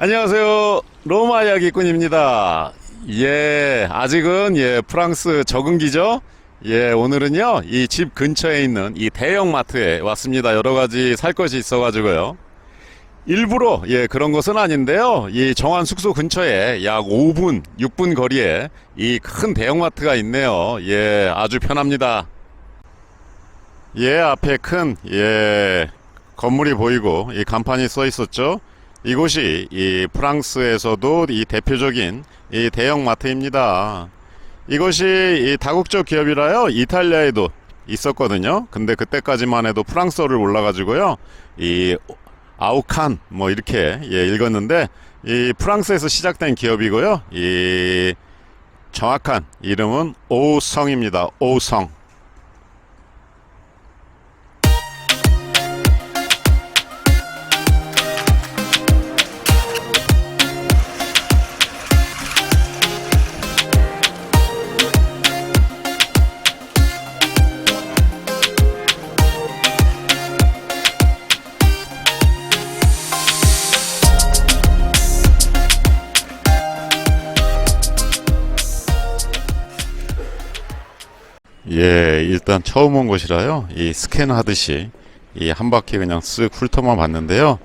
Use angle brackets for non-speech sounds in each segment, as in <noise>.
안녕하세요. 로마 이야기꾼입니다. 예, 아직은 예, 프랑스 적응기죠? 예, 오늘은요, 이 집 근처에 있는 이 대형 마트에 왔습니다. 여러 가지 살 것이 있어가지고요. 일부러, 예, 그런 것은 아닌데요. 이 정한 숙소 근처에 약 5분, 6분 거리에 이 큰 대형 마트가 있네요. 예, 아주 편합니다. 예, 앞에 큰, 예, 건물이 보이고, 이 간판이 써 있었죠? 이곳이 이 프랑스에서도 이 대표적인 이 대형 마트입니다. 이것이 이 다국적 기업이라요. 이탈리아에도 있었거든요. 근데 그때까지만 해도 프랑스어를 몰라가지고요. 이 아우칸 뭐 이렇게 예, 읽었는데 이 프랑스에서 시작된 기업이고요. 이 정확한 이름은 오성입니다. 오성. 예, 일단 처음 온 곳이라요. 이 스캔하듯이 이 한 바퀴 그냥 쓱 훑어만 봤는데요.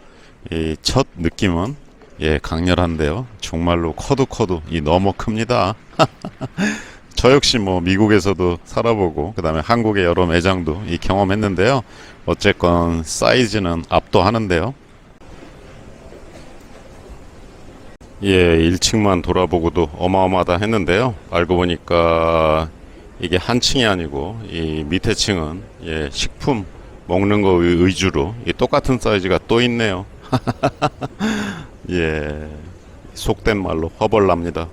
이 첫 느낌은 예, 강렬한데요. 정말로 커도 커도 이 너무 큽니다. <laughs> 저 역시 뭐 미국에서도 살아보고 그다음에 한국의 여러 매장도 이 경험했는데요. 어쨌건 사이즈는 압도하는데요. 예, 1층만 돌아보고도 어마어마하다 했는데요. 알고 보니까 이게 한 층이 아니고 이 밑에 층은 예, 식품 먹는 거 위- 위주로 이 똑같은 사이즈가 또 있네요. <laughs> 예, 속된 말로 허벌납니다.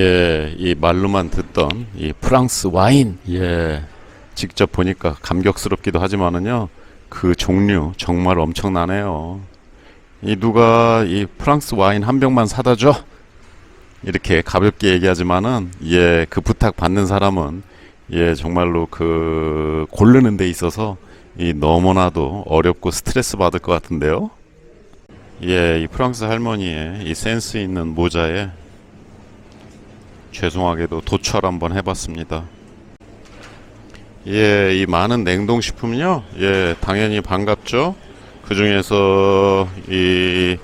예, 이 말로만 듣던 이 프랑스 와인, 예, 직접 보니까 감격스럽기도 하지만은요, 그 종류 정말 엄청나네요. 이 누가 이 프랑스 와인 한 병만 사다 줘? 이렇게 가볍게 얘기하지만은, 예, 그 부탁 받는 사람은, 예, 정말로 그 고르는 데 있어서 이 너무나도 어렵고 스트레스 받을 것 같은데요. 예, 이 프랑스 할머니의 이 센스 있는 모자에 죄송하게도 도철 한번 해봤습니다. 예, 이 많은 냉동식품요. 예, 당연히 반갑죠. 그 중에서 이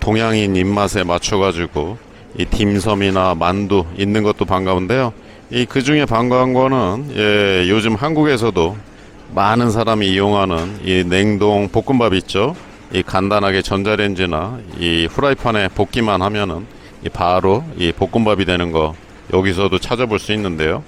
동양인 입맛에 맞춰가지고 이 딤섬이나 만두 있는 것도 반가운데요. 이 그 중에 반가운 거는 예, 요즘 한국에서도 많은 사람이 이용하는 이 냉동 볶음밥 있죠. 이 간단하게 전자레인지나 이 후라이팬에 볶기만 하면은 이 바로 이 볶음밥이 되는 거 여기서도 찾아볼 수 있는데요.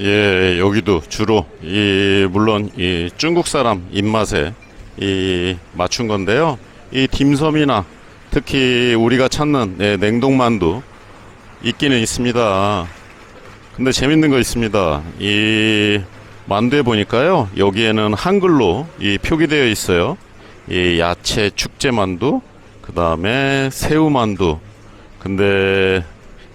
예, 여기도 주로 이 물론 이 중국 사람 입맛에 이 맞춘 건데요. 이 딤섬이나 특히 우리가 찾는 예, 냉동만두 있기는 있습니다. 근데 재밌는 거 있습니다. 이 만두에 보니까요. 여기에는 한글로 이 표기되어 있어요. 이 야채 축제 만두, 그 다음에 새우 만두. 근데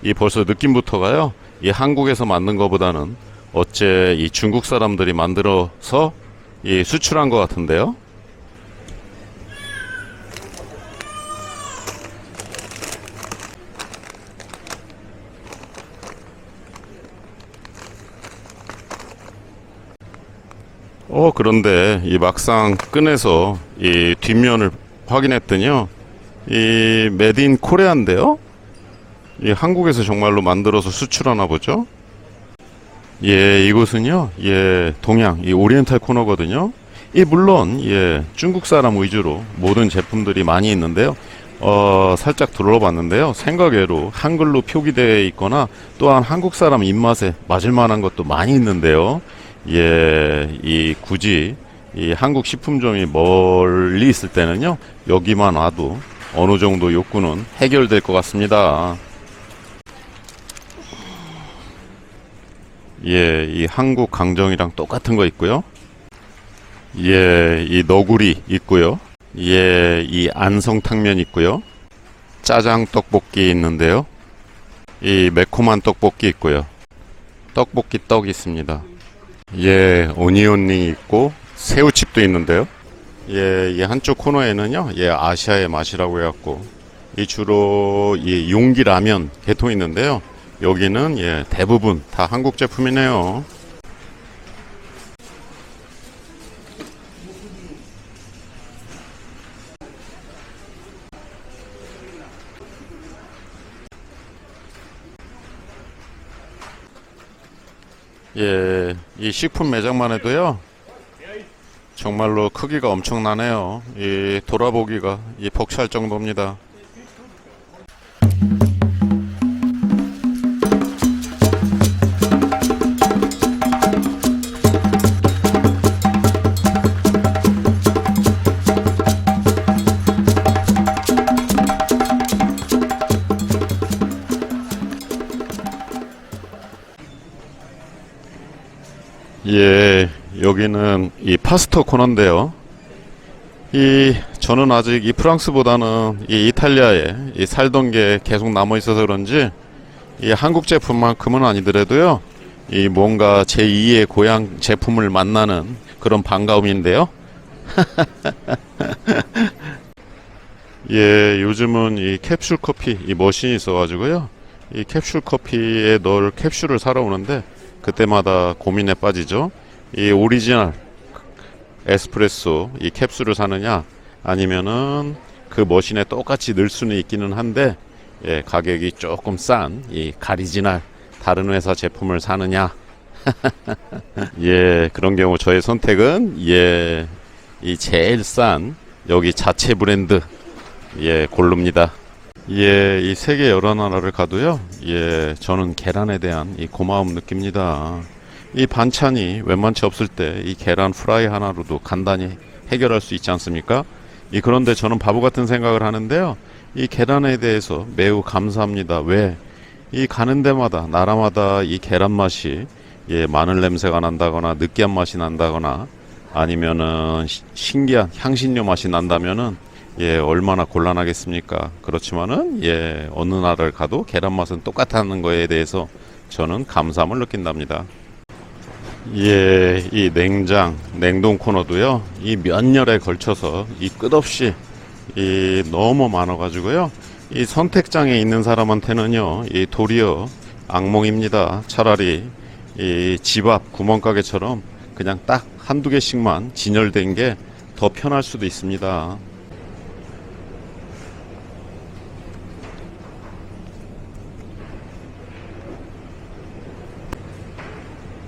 이 벌써 느낌부터가요. 이 한국에서 만든 것보다는 어째 이 중국 사람들이 만들어서 이 수출한 것 같은데요. 어, 그런데 이 막상 꺼내서 이 뒷면을 확인했더니요. 이 메딘 코레아인데요. 이 한국에서 정말로 만들어서 수출하나 보죠. 예, 이곳은요. 예, 동양 이 오리엔탈 코너거든요. 이 물론 예, 중국 사람 위주로 모든 제품들이 많이 있는데요. 어, 살짝 둘러봤는데요. 생각외로 한글로 표기되어 있거나 또한 한국 사람 입맛에 맞을 만한 것도 많이 있는데요. 예, 이 굳이 이 한국 식품점이 멀리 있을 때는요. 여기만 와도 어느 정도 욕구는 해결될 것 같습니다. 예, 이 한국 강정이랑 똑같은 거 있고요. 예, 이 너구리 있고요. 예, 이 안성탕면 있고요. 짜장 떡볶이 있는데요. 이 매콤한 떡볶이 있고요. 떡볶이 떡 있습니다. 예, 오니온링 있고 새우칩도 있는데요. 예, 이 한쪽 코너에는요, 예, 아시아의 맛이라고 해갖고 이 주로 이 용기 라면 개통 있는데요. 여기는 예, 대부분 다 한국 제품이네요. 예, 이 식품 매장만 해도요. 정말로 크기가 엄청나네요. 이 돌아보기가 이 벅찰 정도입니다. 여기는 이 파스타 코너인데요. 이 저는 아직 이 프랑스보다는 이 이탈리아에 이 살던 게 계속 남아 있어서 그런지 이 한국 제품만큼은 아니더라도요. 이 뭔가 제 2의 고향 제품을 만나는 그런 반가움인데요. <laughs> 예, 요즘은 이 캡슐 커피 이 머신이 있어가지고요. 이 캡슐 커피에 넣을 캡슐을 사러 오는데 그때마다 고민에 빠지죠. 이 오리지널 에스프레소 이 캡슐을 사느냐 아니면은 그 머신에 똑같이 넣을 수는 있기는 한데 예, 가격이 조금 싼 이 가리지널 다른 회사 제품을 사느냐 <laughs> 예 그런 경우 저의 선택은 예 이 제일 싼 여기 자체 브랜드 예 고릅니다. 예, 이 세계 여러 나라를 가도요. 예, 저는 계란에 대한 이 고마움 느낍니다. 이 반찬이 웬만치 없을 때 이 계란 프라이 하나로도 간단히 해결할 수 있지 않습니까? 이 그런데 저는 바보 같은 생각을 하는데요. 이 계란에 대해서 매우 감사합니다. 왜? 이 가는 데마다 나라마다 이 계란 맛이 예, 마늘 냄새가 난다거나 느끼한 맛이 난다거나 아니면은 시- 신기한 향신료 맛이 난다면은 예, 얼마나 곤란하겠습니까? 그렇지만은 예, 어느 나라를 가도 계란 맛은 똑같다는 거에 대해서 저는 감사함을 느낀답니다. 예, 이 냉장, 냉동 코너도요, 이몇 년에 걸쳐서 이 끝없이 이 너무 많아가지고요, 이 선택장에 있는 사람한테는요, 이 도리어 악몽입니다. 차라리 이 집 앞 구멍가게처럼 그냥 딱 한두 개씩만 진열된 게 더 편할 수도 있습니다.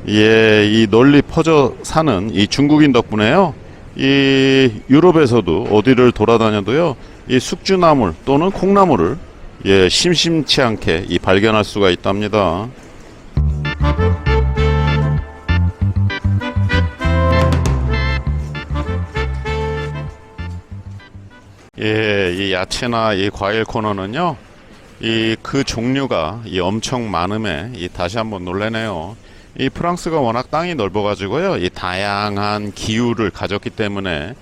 예, 이 널리 퍼져 사는 이 중국인 덕분에요. 이 유럽에서도 어디를 돌아다녀도요. 이 숙주나물 또는 콩나물을 예, 심심치 않게 이 발견할 수가 있답니다. 예, 이 야채나 이 과일 코너는요. 이 그 종류가 이 엄청 많음에 이 다시 한번 놀래네요. 이 프랑스가 워낙 땅이 넓어가지고요. 이 다양한 기후를 가졌기 때문에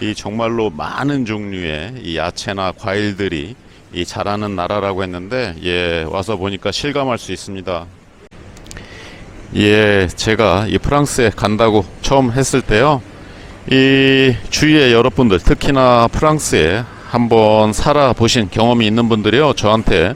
이 정말로 많은 종류의 이 야채나 과일들이 이 자라는 나라라고 했는데 예 와서 보니까 실감할 수 있습니다. 예 제가 이 프랑스에 간다고 처음 했을 때요. 이 주위에 여러분들 특히나 프랑스에 한번 살아보신 경험이 있는 분들이요 저한테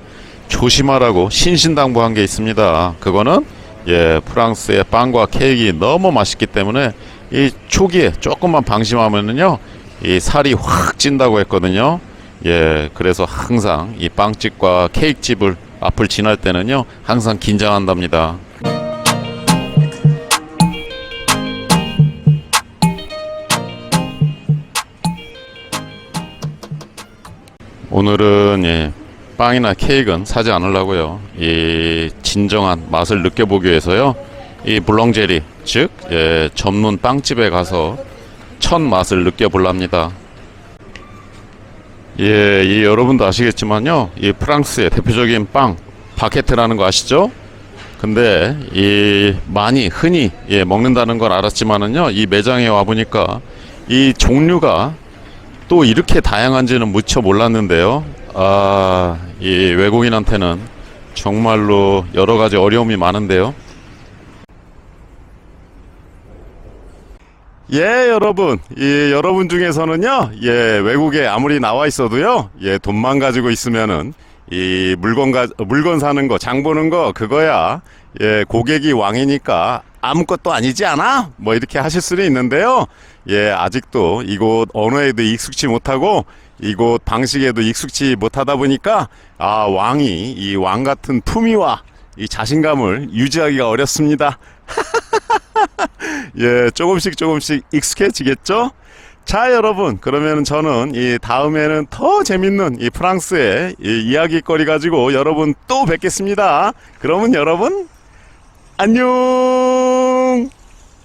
조심하라고 신신당부한 게 있습니다. 그거는 예 프랑스의 빵과 케이크 너무 맛있기 때문에 이 초기에 조금만 방심하면은요 이 살이 확 찐다고 했거든요. 예 그래서 항상 이 빵집과 케이크집을 앞을 지날 때는요 항상 긴장한답니다. 오늘은 예, 빵이나 케이크는 사지 않으려고요. 이 진정한 맛을 느껴보기 위해서요. 이 블렁제리 즉 예, 전문 빵집에 가서 첫 맛을 느껴볼랍니다. 예, 이 여러분도 아시겠지만요. 이 프랑스의 대표적인 빵 바게트라는 거 아시죠? 그 근데 이 많이 흔히 예, 먹는다는 걸 알았지만은요 이 매장에 와 보니까 이 종류가 또 이렇게 다양한지는 무척 몰랐는데요. 아, 이 외국인한테는 정말로 여러 가지 어려움이 많은데요. 예, 여러분. 이 여러분 중에서는요, 예, 외국에 아무리 나와 있어도요, 예, 돈만 가지고 있으면은 이 물건 가 물건 사는 거, 장 보는 거 그거야. 예, 고객이 왕이니까 아무것도 아니지 않아? 뭐 이렇게 하실 수는 있는데요. 예, 아직도 이곳 언어에도 익숙치 못하고 이곳 방식에도 익숙치 못하다 보니까 아, 왕이 이 왕 같은 품위와 이 자신감을 유지하기가 어렵습니다. <laughs> 예, 조금씩 조금씩 익숙해지겠죠? 자, 여러분, 그러면 저는 이 다음에는 더 재밌는 이 프랑스의 이 이야기거리 가지고 여러분 또 뵙겠습니다. 그러면 여러분, 안녕!